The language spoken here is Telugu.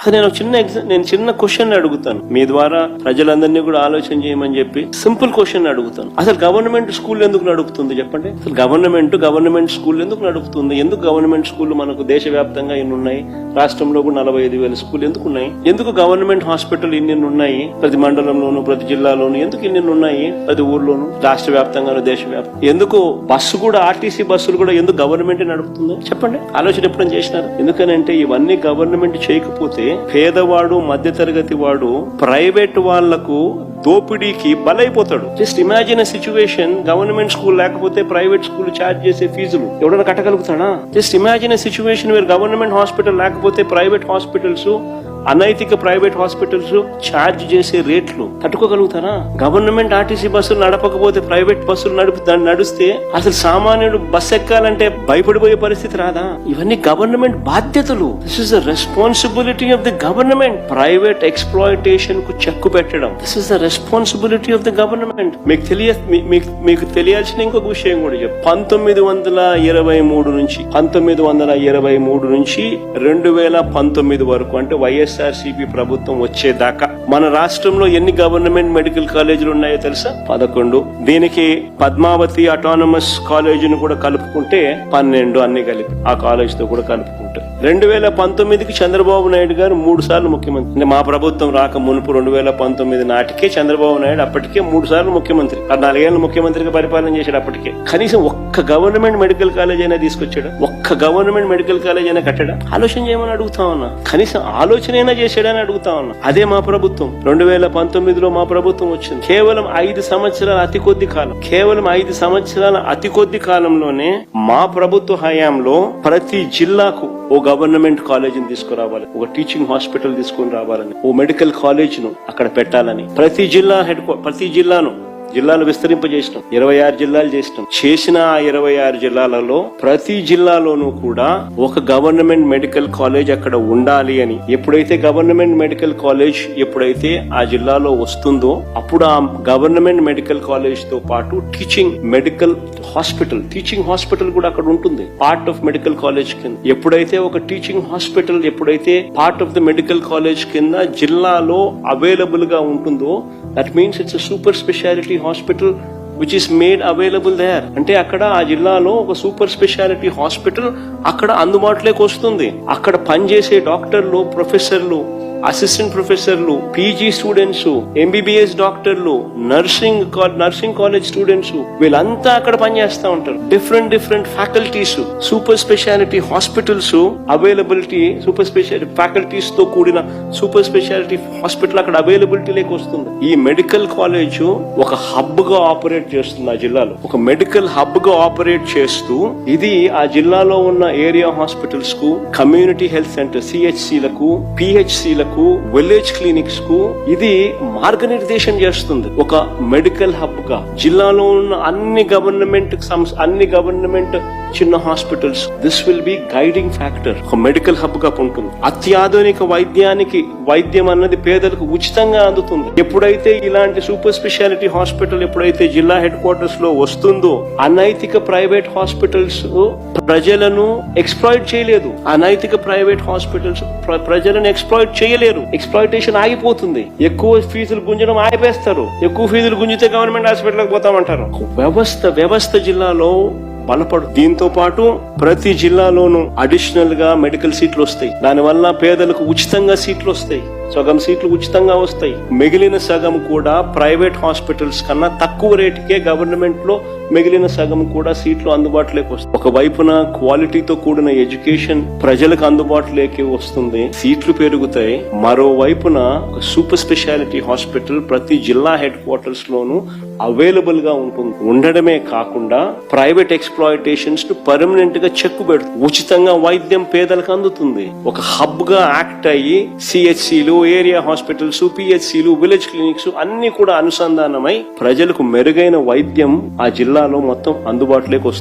అసలు నేను చిన్న ఎగ్జామ్ నేను చిన్న క్వశ్చన్ అడుగుతాను. మీ ద్వారా ప్రజలందరినీ కూడా ఆలోచన చేయమని చెప్పి సింపుల్ క్వశ్చన్ అడుగుతాను. అసలు గవర్నమెంట్ స్కూల్ ఎందుకు నడుపుతుంది చెప్పండి? అసలు గవర్నమెంట్ గవర్నమెంట్ స్కూల్ ఎందుకు నడుపుతుంది? ఎందుకు గవర్నమెంట్ స్కూల్ మనకు దేశవ్యాప్తంగా ఎన్ని ఉన్నాయి? రాష్ట్రంలో కూడా నలభై ఐదు వేల స్కూల్ ఎందుకు ఉన్నాయి ఎందుకు గవర్నమెంట్ హాస్పిటల్ ఇన్ని ఉన్నాయి ప్రతి మండలంలోను ప్రతి జిల్లాలోను ఎందుకు ఇన్ని ఉన్నాయి ప్రతి ఊర్లోను రాష్ట్ర వ్యాప్తంగాను దేశవ్యాప్తంగా. ఎందుకు బస్సు కూడా ఆర్టీసీ బస్సులు కూడా ఎందుకు గవర్నమెంట్ నడుపుతుంది? చెప్పండి. ఆలోచన ఎప్పుడైనా చేసినారు? ఎందుకనంటే ఇవన్నీ గవర్నమెంట్ చేయకపోతే పేదవాడు మధ్యతరగతి వాడు ప్రైవేట్ వాళ్ళకు దోపిడీకి బలైపోతాడు. Just imagine situation government school లేకపోతే ప్రైవేట్ స్కూల్ ఛార్జ్ చేసే ఫీజులు ఎవడన్నా కట్టగలుగుతాడా? Just imagine situation where government hospital లేకపోతే ప్రైవేట్ హాస్పిటల్స్ అనైతిక ప్రైవేట్ హాస్పిటల్స్ ఛార్జ్ చేసే రేట్లు తట్టుకోగలుగుతారా? గవర్నమెంట్ ఆర్టీసీ బస్సులు నడపకపోతే ప్రైవేట్ బస్సులు నడుపు దాన్ని నడిస్తే అసలు సామాన్యుడు బస్ ఎక్కాలంటే భయపడిపోయే పరిస్థితి రాదా? ఇవన్నీ గవర్నమెంట్ బాధ్యతలు. This is the responsibility of the government private ఎక్స్ప్లాయిటేషన్కు check పెట్టడం. This is the responsibility of the government మీకు తెలియ మీకు తెలియాల్సిన ఇంకొక విషయం కూడా చెప్పు. పంతొమ్మిది వందల ఇరవై మూడు నుంచి పంతొమ్మిది వందల ఇరవై మూడు నుంచి రెండు వేల పంతొమ్మిది వరకు అంటే వైఎస్ వైఎస్ఆర్సీపీ ప్రభుత్వం వచ్చేదాకా మన రాష్ట్రంలో ఎన్ని గవర్నమెంట్ మెడికల్ కాలేజీలు ఉన్నాయో తెలుసా? పదకొండు. దీనికి పద్మావతి అటానమస్ కాలేజీని కూడా కలుపుకుంటే పన్నెండు అన్ని కలిపి ఆ కాలేజీతో కూడా కలుపుకుంటే రెండు వేల పంతొమ్మిదికి చంద్రబాబు నాయుడు గారు మూడు సార్లు ముఖ్యమంత్రి. అంటే మా ప్రభుత్వం రాక మునుపు రెండు వేల పంతొమ్మిది నాటికే చంద్రబాబు నాయుడు అప్పటికే మూడు సార్లు ముఖ్యమంత్రి. పద్నాలుగేళ్ళు ముఖ్యమంత్రిగా పరిపాలన చేశాడు అప్పటికే. కనీసం ఒక్క గవర్నమెంట్ మెడికల్ కాలేజ్ అయినా తీసుకొచ్చాడు? ఒక్క గవర్నమెంట్ మెడికల్ కాలేజ్ అయినా కట్టాడా? ఆలోచన చేయమని అడుగుతా ఉన్నా. కనీసం ఆలోచన అయినా చేశాడని అడుగుతా ఉన్నా. అదే మా ప్రభుత్వం. రెండు వేల పంతొమ్మిదిలో మా ప్రభుత్వం వచ్చింది. కేవలం ఐదు సంవత్సరాల అతి కొద్ది కాలం. కేవలం ఐదు సంవత్సరాల అతి కొద్ది కాలంలోనే మా ప్రభుత్వ హయాంలో ప్రతి జిల్లాకు ఓ గవర్నమెంట్ కాలేజీని తీసుకురావాలి ఒక టీచింగ్ హాస్పిటల్ తీసుకొని రావాలని ఓ మెడికల్ కాలేజ్ను అక్కడ పెట్టాలని ప్రతి జిల్లా హెడ్ ప్రతి జిల్లాను జిల్లాలు విస్తరింపజేసినాం ఇరవై ఆరు జిల్లాలు చేసినాం. చేసిన ఆ ఇరవై ఆరు జిల్లాలలో ప్రతి జిల్లాలోనూ కూడా ఒక గవర్నమెంట్ మెడికల్ కాలేజ్ అక్కడ ఉండాలి అని ఎప్పుడైతే గవర్నమెంట్ మెడికల్ కాలేజ్ ఎప్పుడైతే ఆ జిల్లాలో వస్తుందో అప్పుడు ఆ గవర్నమెంట్ మెడికల్ కాలేజ్తో పాటు teaching medical hospital teaching hospital కూడా అక్కడ ఉంటుంది. పార్ట్ ఆఫ్ మెడికల్ కాలేజ్ కింద. ఎప్పుడైతే ఒక టీచింగ్ హాస్పిటల్ ఎప్పుడైతే part of the medical college కింద జిల్లాలో అవైలబుల్గా ఉంటుందో that means it's super speciality hospital which is made available there అంటే అక్కడ ఆ జిల్లాలో ఒక సూపర్ స్పెషాలిటీ హాస్పిటల్ అక్కడ అందుబాటులోకి వస్తుంది. అక్కడ పనిచేసే డాక్టర్లు ప్రొఫెసర్లు అసిస్టెంట్ ప్రొఫెసర్లు పీజీ స్టూడెంట్స్ ఎంబీబీఎస్ డాక్టర్లు నర్సింగ్ నర్సింగ్ కాలేజ్ స్టూడెంట్స్ వీళ్ళంతా అక్కడ పనిచేస్తూ ఉంటారు. Different different faculties super speciality hospitals availability super speciality ఫ్యాకల్టీస్తో కూడిన సూపర్ స్పెషాలిటీ హాస్పిటల్ అక్కడ అవైలబిలిటీ లేక వస్తుంది. ఈ మెడికల్ కాలేజ్ ఒక హబ్గా ఆపరేట్ చేస్తుంది ఆ జిల్లాలో. ఒక మెడికల్ హబ్గా ఆపరేట్ చేస్తూ ఇది ఆ జిల్లాలో ఉన్న ఏరియా హాస్పిటల్స్కు కమ్యూనిటీ హెల్త్ సెంటర్ సిహెచ్సిలకు పిహెచ్సిలకు విలేజ్ క్లినిక్స్కు ఇది మార్గనిర్దేశం చేస్తుంది. ఒక మెడికల్ హబ్గా జిల్లాలో ఉన్న అన్ని గవర్నమెంట్ అన్ని గవర్నమెంట్ చిన్న hospitals this will be guiding factor ఒక మెడికల్ హబ్గా ఉంటుంది అత్యాధునిక వైద్యానికి వైద్యం అన్నది పేదలకు ఉచితంగా అందుతుంది. ఎప్పుడైతే ఇలాంటి సూపర్ స్పెషాలిటీ హాస్పిటల్ ఎప్పుడైతే జిల్లా హెడ్ క్వార్టర్స్లో వస్తుందో అనైతిక ప్రైవేట్ హాస్పిటల్స్ ప్రజలను ఎక్స్ప్లాయిట్ చేయలేదు. అనైతిక ప్రైవేట్ హాస్పిటల్స్ ప్ర- ప్రజలను ఎక్స్ప్లాయిట్ చేయలేరు. ఎక్స్ప్లాయిటేషన్ ఆగిపోతుంది. ఎక్కువ ఫీజులు గుంజడం ఆగిపేస్తారు ఎక్కువ ఫీజులు గుంజితే గవర్నమెంట్ హాస్పిటల్కి పోతామంటారు. వ్యవస్థ వ్యవస్థ జిల్లాలో బలపడు. దీంతో పాటు ప్రతి జిల్లాలోనూ అడిషనల్గా మెడికల్ సీట్లు వస్తాయి. దానివల్ల పేదలకు ఉచితంగా సీట్లు వస్తాయి. సగం సీట్లు ఉచితంగా వస్తాయి. మిగిలిన సగం కూడా ప్రైవేట్ హాస్పిటల్స్ కన్నా తక్కువ రేటుకే గవర్నమెంట్లో మిగిలిన సగం కూడా సీట్లు అందుబాటులోకి వస్తాయి. ఒక వైపున క్వాలిటీతో కూడిన ఎడ్యుకేషన్ ప్రజలకు అందుబాటులోకి వస్తుంది సీట్లు పెరుగుతాయి. మరోవైపున సూపర్ స్పెషాలిటీ హాస్పిటల్ ప్రతి జిల్లా హెడ్ క్వార్టర్స్ లోను అవైలబుల్గా ఉంటుంది. ఉండడమే కాకుండా ప్రైవేట్ ఎక్స్ప్లాయిటేషన్స్ను పర్మనెంట్గా చెక్కు పెడుతుంది. ఉచితంగా వైద్యం పేదలకు అందుతుంది. ఒక హబ్గా యాక్ట్ అయ్యి సిహెచ్సిలు ఏరియా హాస్పిటల్స్ పిహెచ్సిలు విలేజ్ క్లినిక్స్ అన్ని కూడా అనుసంధానమై ప్రజలకు మెరుగైన వైద్యం ఆ జిల్లాలో మొత్తం అందుబాటులోకి వస్తుంది.